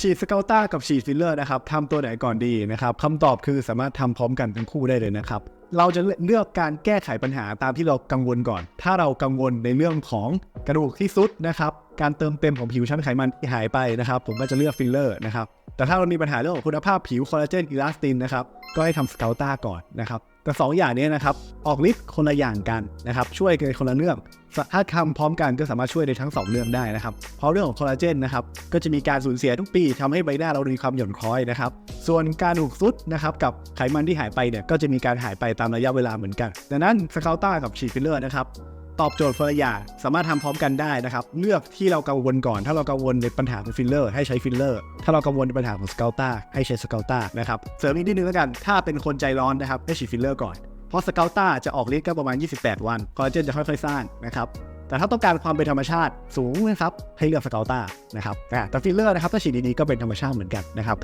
ฉีดสเกลต้ากับฉีดฟิลเลอร์นะครับทำตัวไหนก่อนดีนะครับคำตอบคือสามารถทำพร้อมกันทั้งคู่ได้เลยนะครับ เราจะเลือกการแก้ไขปัญหาตามที่เรากังวลก่อน ถ้าเรากังวลในเรื่องของกระดูกที่ซุดนะครับ การเติมเต็มของผิวชั้นไขมันที่หายไปนะครับ ผมก็จะเลือกฟิลเลอร์นะครับ แต่ถ้าเรามีปัญหาเรื่องของคุณภาพผิวคอลลาเจนอิลาสตินนะครับก็ให้ทำสเกลต้าก่อนนะครับแต่2ออย่างนี้นะครับออกฤทธิ์คนละอย่างกันนะครับช่วยกันคนละเรื่องถ้าทำพร้อมกันก็สามารถช่วยในทั้ง 2 เรื่องได้นะครับเพราะเรื่องของคอลลาเจนนะครับก็จะมีการสูญเสียทุกปีทำให้ใบหน้าเรามีความหย่อนคล้อยนะครับส่วนการถูกซุดนะครับกับไขมันที่หายไปเนี่ยก็จะมีการหายไปตามระยะเวลาเหมือนกันดังนั้นสเกลต้ากับฉีดฟิลเลอร์นะครับ ตอบโจทย์คนละอย่างสามารถทำพร้อมกันได้นะครับ เลือกที่เรากังวลก่อน ถ้าเรากังวลในปัญหาของฟิลเลอร์ให้ใช้ฟิลเลอร์ ถ้าเรากังวลในปัญหาของสเกลต้าให้ใช้สเกลต้านะครับ เสริมอีกนิดนึงแล้วกัน ถ้าเป็นคนใจร้อนนะครับให้ฉีดฟิลเลอร์ก่อน เพราะสเกลต้าจะออกฤทธิ์ก็ประมาณ 28 วัน คอลลาเจนจะค่อยๆสร้างนะครับ แต่ถ้าต้องการความเป็นธรรมชาติสูงนะครับให้เลือกสเกลต้านะครับแต่ฟิลเลอร์นะครับถ้าฉีดดีๆก็เป็นธรรมชาติเหมือนกันนะครับ